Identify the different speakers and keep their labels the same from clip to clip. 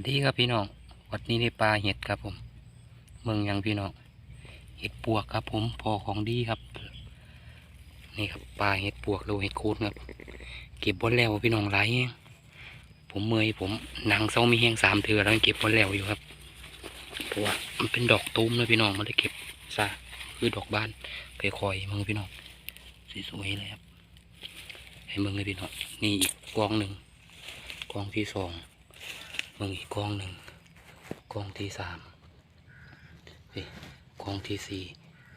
Speaker 1: วัสดีครับพี่น้องวันนี้ได้ปลาเห็ดครับผม เมืองยังพี่น้องเห็ดปวกครับ ผมพอของดีครับ นี่ครับปลาเห็ดปวกเราเห็ดโคนครับ เก็บบนแล้วพี่น้องหลายแฮงผมเมอยผมหนังเศร้ามีแห้งสามเถื่อแล้วเก็บบนแล้วอยู่ครับเพราะว่ามันเป็นดอกตูมนะพี่น้องมันเลยเก็บซะคือดอกบานไปคอยๆมึงพี่น้องสวยๆเลยครับ ให้มึงเลยพี่น้องนี่อีกกองหนึ่งกองที่สอง มึงอีกกองหนึ่งกองที่สามเฮกองที่สี่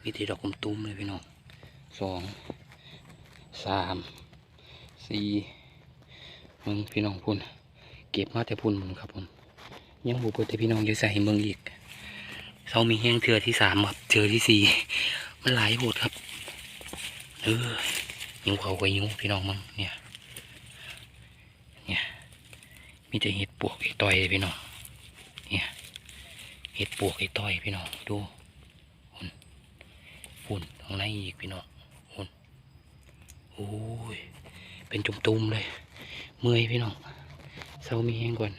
Speaker 1: มีแต่ดอกกลมตุ้มเลยพี่น้องสองสามสี่มึงพี่น้องพุ่น เก็บมาแต่พุ่นมึงครับผมยังบุกแต่พี่น้องอยู่ใส่มึงอีกเสามีแห้งเถือที่สามครับเจอที่สี่มันหลายโหดครับเออยิงเขาไปยิงพี่น้องมึงเนี่ย มีแต่เห็ดปวกไอ้ต้อยพี่น้องเนี่ยเห็ดปวกไอ้ต้อยพี่น้องดูหุ่นหุ่นข้างในอีกพี่น้องหุ่นโอ้ยเป็นจุ่มตุ่มๆเลยเมื่อยพี่น้องเศร้ามีแห้งก่อน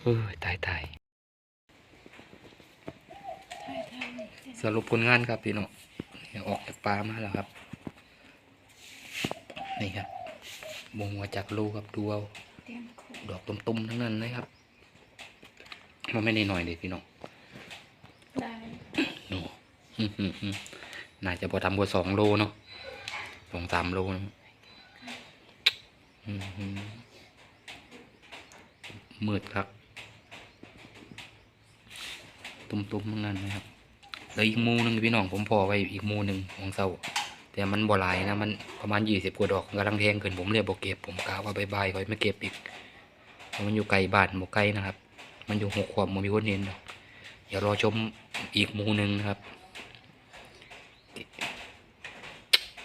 Speaker 1: เออตายตายสรุปผลงานครับพี่น้องออกจากปลามาแล้วครับ นี่ครับ มงมาจากรูครับดูเอา
Speaker 2: เตรียมขูด
Speaker 1: ดอกตุ่มๆทั้งนั้นนะครับมันไม่ได้หน่อยเลยพี่น้อง
Speaker 2: ได้
Speaker 1: โน่อื้อหือหือน่าจะพอทำกว่าสองโลเนาะสองสามโลนะอื้อหือมืดครับ ตุ่มๆทั้งนั้นนะครับแล้วอีกหมูหนึงพี่น้องผมพอไว้อีกหมูหนึ่งของเศร้า แต่มันบ่หลายนะมันประมาณยี่สิบกว่าดอกกำลังแทงขึ้นผมเลยบอกเก็บผมกะว่าบายๆไว้ไม่เก็บอีกเพราะมันอยู่ไกลบ้านบ่ไกลนะครับ มันอยู่หกขวบมันมีคนเห็นดอกเดี๋ยวรอชมอีกมูหนึ่งนะครับ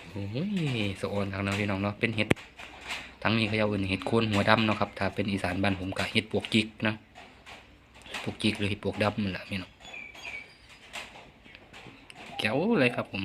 Speaker 1: โอ้ยสะออนทางนั้นพี่น้องเนาะเป็นเห็ดทั้งนี้เขาเอาอื่นเห็ดโคนหัวดำเนาะครับถ้าเป็นอีสานบ้านผมกะเห็ดปวกจิกนะปวกจิกหรือเห็ดปวกดำนั่นแหละพี่น้องแก้วเลยครับผม